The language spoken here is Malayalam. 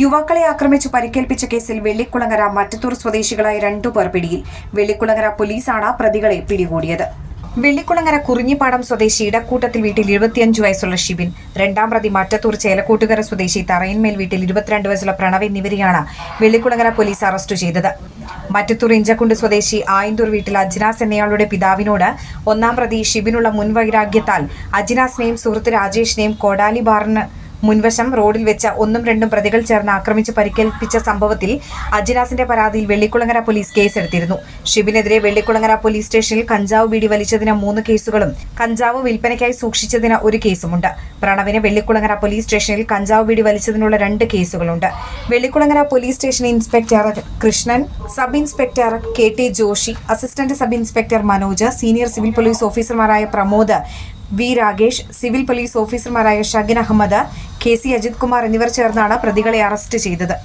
യുവാക്കളെ ആക്രമിച്ചു പരിക്കേൽപ്പിച്ച കേസിൽ വെള്ളിക്കുളങ്ങര മറ്റത്തൂർ സ്വദേശികളായ രണ്ടുപേർ പിടിയിൽ. വെള്ളിക്കുളങ്ങര പോലീസാണ് പ്രതികളെ പിടികൂടിയത്. വെള്ളിക്കുളങ്ങര കുറിഞ്ഞിപ്പാടം സ്വദേശി ഇടക്കൂട്ടത്തിൽ വീട്ടിൽ ഇരുപത്തിയഞ്ച് വയസ്സുള്ള ഷിബിൻ രണ്ടാം പ്രതി മറ്റത്തൂർ ചേലക്കൂട്ടുകര സ്വദേശി തറയൻമേൽ വീട്ടിൽ ഇരുപത്തിരണ്ട് വയസ്സുള്ള പ്രണവ് എന്നിവരെയാണ് വെള്ളിക്കുളങ്ങര പോലീസ് അറസ്റ്റ് ചെയ്തത്. മറ്റത്തൂർ ഇഞ്ചക്കുണ്ട് സ്വദേശി ആയന്തൂർ വീട്ടിൽ അജ്നാസ് എന്നയാളുടെ പിതാവിനോട് ഒന്നാം പ്രതി ഷിബിനുള്ള മുൻവൈരാഗ്യത്താൽ അജ്നാസിനെയും സുഹൃത്ത് രാജേഷിനെയും കോടാലി ബാറിന് മുൻവശം റോഡിൽ വെച്ച ഒന്നും രണ്ടും പ്രതികൾ ചേർന്ന് ആക്രമിച്ച് പരിക്കേൽപ്പിച്ച സംഭവത്തിൽ അജിനാസിന്റെ പരാതിയിൽ വെള്ളിക്കുളങ്ങര പോലീസ് കേസെടുത്തിരുന്നു. ഷിബിനെതിരെ വെള്ളിക്കുളങ്ങര പോലീസ് സ്റ്റേഷനിൽ കഞ്ചാവ് ബീഡി വലിച്ചതിന് മൂന്ന് കേസുകളും കഞ്ചാവ് വിൽപ്പനയ്ക്കായി സൂക്ഷിച്ചതിന് ഒരു കേസുമുണ്ട്. പ്രണവിന് വെള്ളിക്കുളങ്ങര പോലീസ് സ്റ്റേഷനിൽ കഞ്ചാവ് ബീഡി വലിച്ചതിനുള്ള രണ്ട് കേസുകളുണ്ട്. Vellikulangara police station inspector Krishnan sub inspector K T Joshy assistant sub inspector Manoj senior civil police ഓഫീസർമാരായ Pramod V Rakesh civil police ഓഫീസർമാരായ ഷഗിൻ അഹമ്മദ് കെ സി അജിത് കുമാർ എന്നിവർ ചേർന്നാണ് പ്രതികളെ അറസ്റ്റ് ചെയ്തത്.